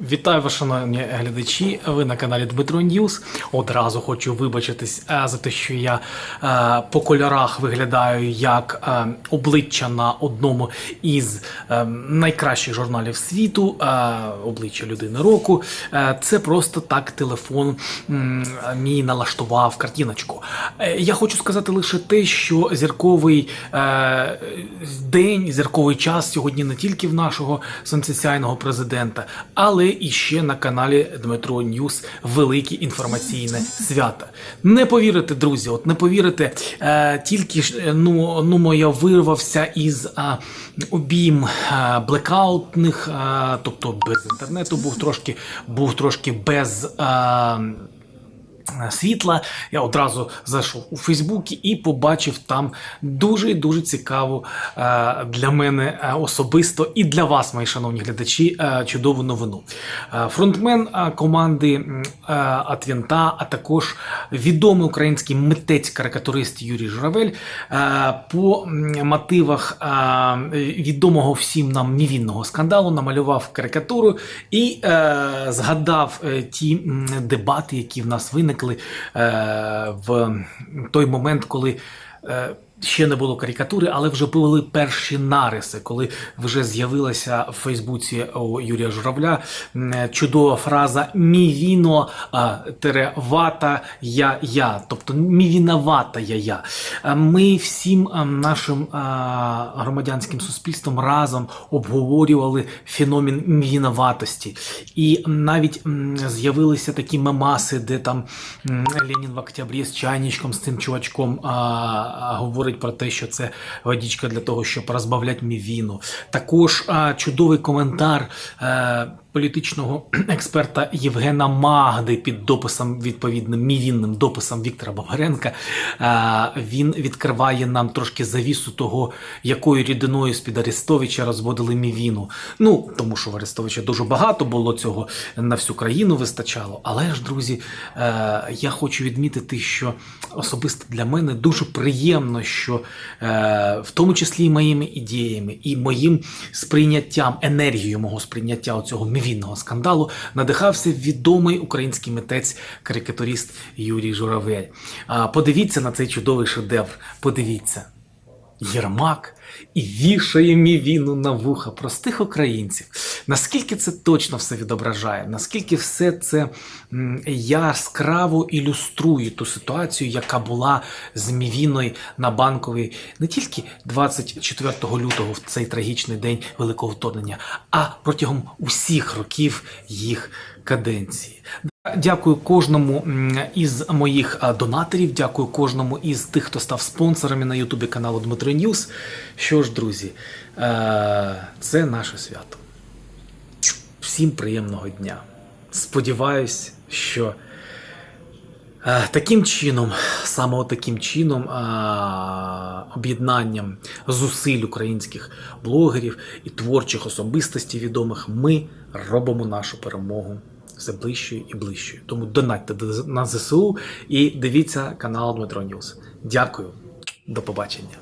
Вітаю вас, шановні глядачі. Ви на каналі Дмитро Ньюс. Одразу хочу вибачитись е, за те, що я е, по кольорах виглядаю як е, обличчя на одному із найкращих журналів світу, обличчя людини року. Це просто так телефон мій налаштував картиночку. Я хочу сказати лише те, що зірковий день, зірковий час сьогодні не тільки в нашого сонцесяйного президента, але і ще на каналі Дмитро Ньюс велике інформаційне свято. Не повірите, друзі, от не повірите, е, тільки ж е, ну, ну я вирвався із е, обійм е, блекаутних, е, тобто без інтернету, був трошки, був трошки без. Е, світла. Я одразу зайшов у Фейсбуці і побачив там дуже дуже цікаву е, для мене е, особисто і для вас, мої шановні глядачі, е, чудову новину. Фронтмен команди Атвінта, а також відомий український митець-карикатурист Юрій Журавель по мотивах відомого всім нам невінного скандалу намалював карикатуру і згадав ті дебати, які в нас виникли е, в той момент, коли. Ще не було карикатури, але вже були перші нариси, коли вже з'явилася в Фейсбуці у Юрія Журавля чудова фраза Мівіно а, тере вата я я. Тобто мівіновата я я. Ми всім нашим громадянським суспільством разом обговорювали феномен мівіноватості. І навіть з'явилися такі мемаси, де там Ленін в октябрі з чайничком, з цим чувачком а, говорить про те, що це водичка для того, щоб розбавляти мівіну. Також чудовий коментар. Політичного експерта Євгена Магди під дописом відповідним мівінним дописом Віктора Бабаренка. Е, Він відкриває нам трошки завісу того, якою рідиною з-під Арестовича розводили мівіну. Ну тому що в Арестовича дуже багато було цього на всю країну вистачало. Але ж, друзі, е, я хочу відмітити, що особисто для мене дуже приємно, що е, в тому числі і моїми ідеями, і моїм сприйняттям, енергією мого сприйняття цього мівінного скандалу надихався відомий український митець, карикатурист Юрій Журавель. А, Подивіться на цей чудовий шедевр. Подивіться. Єрмак і вішає мівіну на вуха простих українців. Наскільки це точно все відображає, наскільки все це яскраво ілюструє ту ситуацію, яка була з мівіною на банковій не тільки 24 лютого в цей трагічний день Великого вторгнення, а протягом усіх років їх каденції. Дякую кожному із моїх донаторів, дякую кожному із тих, хто став спонсорами на Ютубі каналу Дмитро Ньюс. Що ж, друзі, е, це наше свято. Всім приємного дня. Сподіваюсь, що е, таким чином, саме таким чином, е, об'єднанням зусиль українських блогерів і творчих особистостей відомих, ми робимо нашу перемогу все ближчою і ближчою. Тому донатьте до- на ЗСУ і дивіться канал Дмитро Ньюс. Дякую, до побачення.